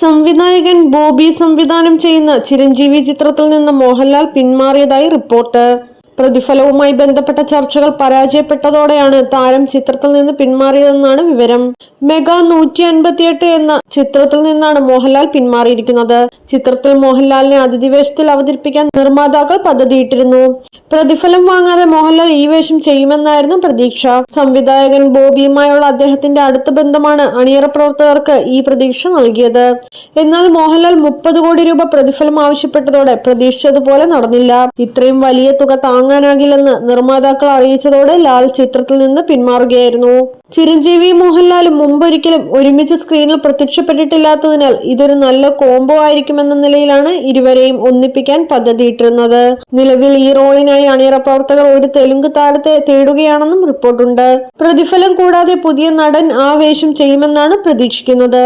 സംവിധായകൻ ബോബി സംവിധാനം ചെയ്യുന്ന ചിരഞ്ജീവി ചിത്രത്തിൽ നിന്ന് മോഹൻലാൽ പിന്മാറിയതായി റിപ്പോർട്ട്. പ്രതിഫലവുമായി ബന്ധപ്പെട്ട ചർച്ചകൾ പരാജയപ്പെട്ടതോടെയാണ് താരം ചിത്രത്തിൽ നിന്ന് പിന്മാറിയതെന്നാണ് വിവരം. മെഗാ നൂറ്റി അൻപത്തിയെട്ട് എന്ന ചിത്രത്തിൽ നിന്നാണ് മോഹൻലാൽ പിന്മാറിയിരിക്കുന്നത്. ചിത്രത്തിൽ മോഹൻലാലിനെ അതിഥി വേഷത്തിൽ അവതരിപ്പിക്കാൻ നിർമ്മാതാക്കൾ പദ്ധതിയിട്ടിരുന്നു. പ്രതിഫലം വാങ്ങാതെ മോഹൻലാൽ ഈ വേഷം ചെയ്യുമെന്നായിരുന്നു പ്രതീക്ഷ. സംവിധായകൻ ബോബിയുമായുള്ള അദ്ദേഹത്തിന്റെ അടുത്ത ബന്ധമാണ് അണിയറ പ്രവർത്തകർക്ക് ഈ പ്രതീക്ഷ നൽകിയത്. എന്നാൽ മോഹൻലാൽ മുപ്പത് കോടി രൂപ പ്രതിഫലം ആവശ്യപ്പെട്ടതോടെ പ്രതീക്ഷിച്ചതുപോലെ നടന്നില്ല. ഇത്രയും വലിയ തുക താങ്ങാനാകില്ലെന്ന് നിർമ്മാതാക്കൾ അറിയിച്ചതോടെ ലാൽ ചിത്രത്തിൽ നിന്ന് പിന്മാറുകയായിരുന്നു. ചിരഞ്ജീവി മോഹൻലാലും മുമ്പൊരിക്കലും ഒരുമിച്ച് സ്ക്രീനിൽ പ്രത്യക്ഷപ്പെട്ടിട്ടില്ലാത്തതിനാൽ ഇതൊരു നല്ല കോംബോ ആയിരിക്കുമെന്ന നിലയിലാണ് ഇരുവരെയും ഒന്നിപ്പിക്കാൻ പദ്ധതിയിട്ടിരുന്നത്. നിലവിൽ ഈ റോളിനായി അണിയറ പ്രവർത്തകർ ഒരു തെലുങ്ക് താരത്തെ തേടുകയാണെന്നും റിപ്പോർട്ടുണ്ട്. പ്രതിഫലം കൂടാതെ പുതിയ നടൻ ആ വേഷം ചെയ്യുമെന്നാണ് പ്രതീക്ഷിക്കുന്നത്.